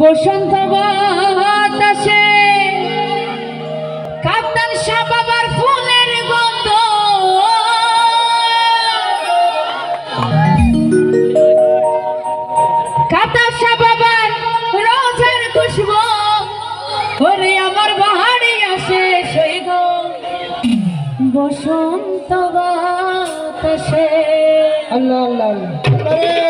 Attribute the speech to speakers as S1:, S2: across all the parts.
S1: বসন্ত বাতাসে কাপ্তান সাপ আবার ফুলের গন্ধ। কাতা সাপ আবার রোজার খুশবু, ওরে আমার বাহারি আসে সৈগ। বসন্ত বাতাসে।
S2: আল্লাহ আল্লাহ।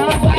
S2: God.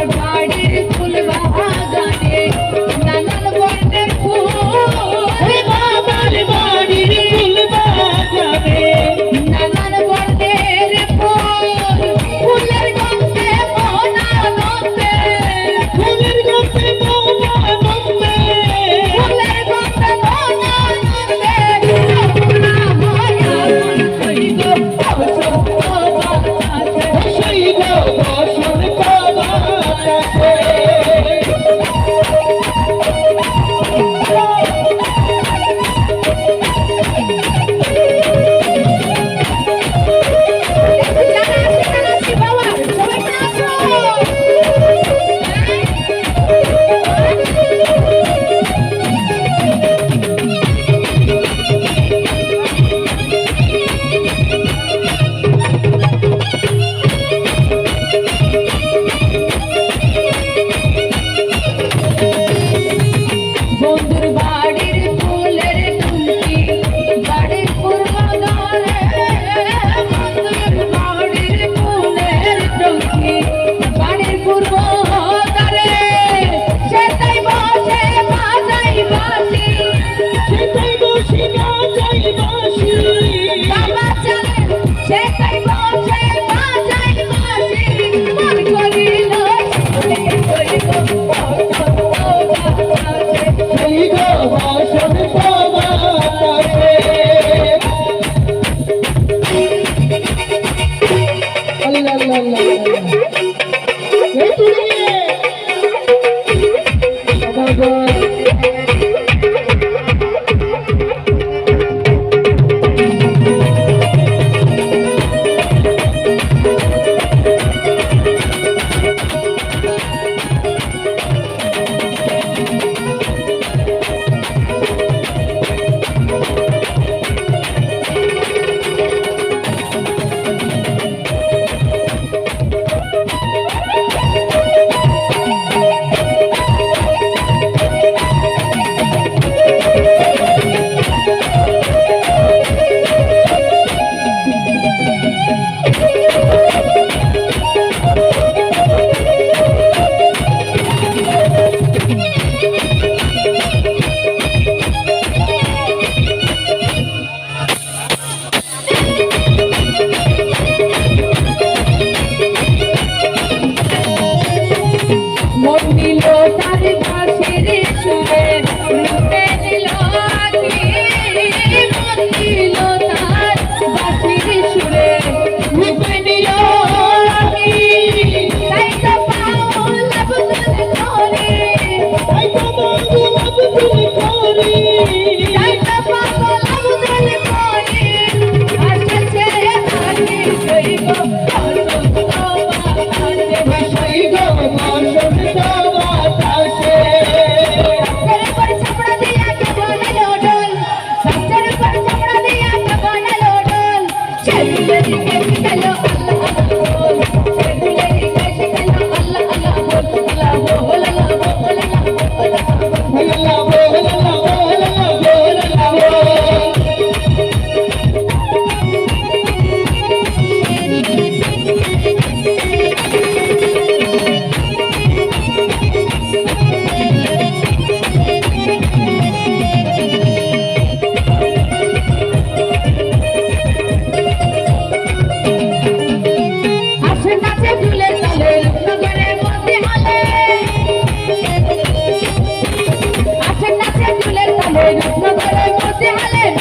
S2: no queremos, déjale,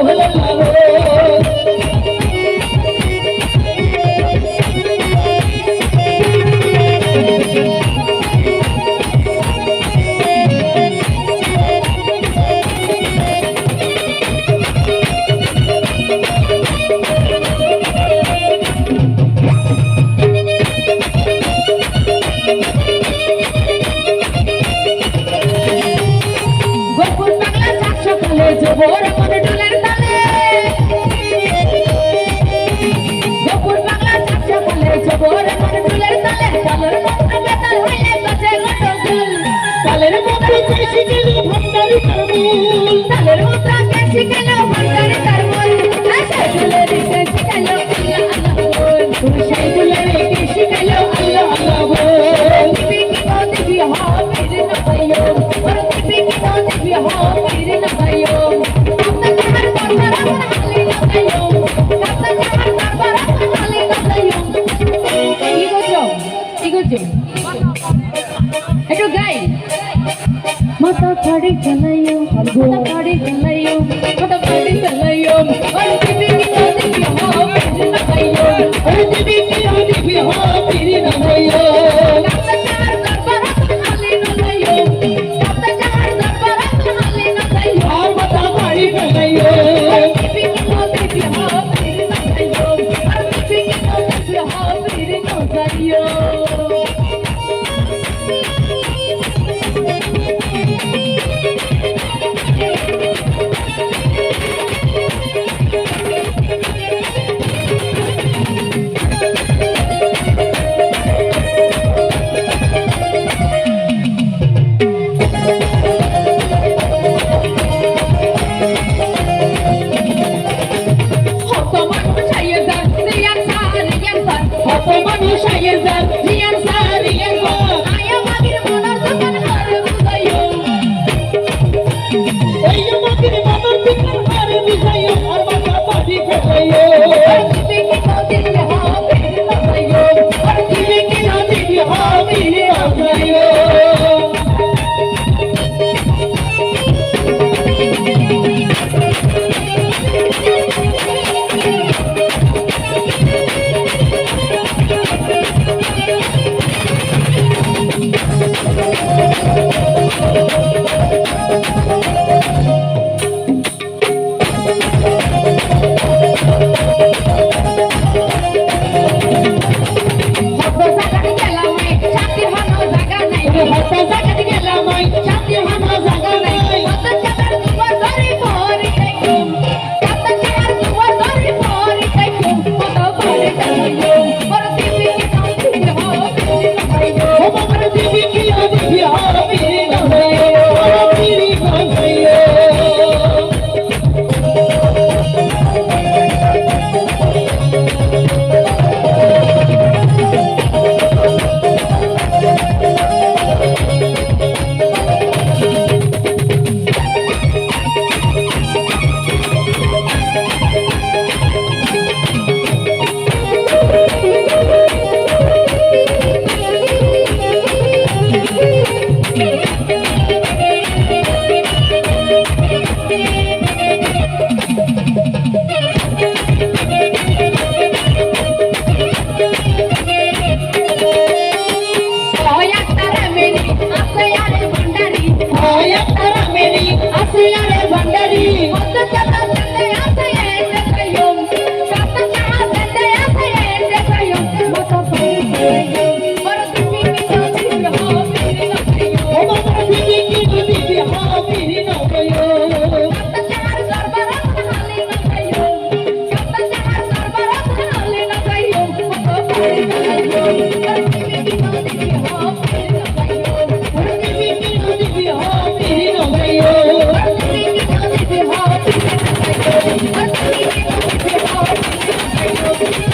S1: সকালে জবর করে ডোলের তালে। জপুর বাংলা চাপ, সকালে জবর করে ডোলের তালে। তালের মন্ত্র বেতাল হইলে বাজে গন্ডগোল
S2: তালের মন্ত্র চাইছি গেলি ভক্তরি করমুল
S1: তালের মন্ত্র Oh my God. Thank you.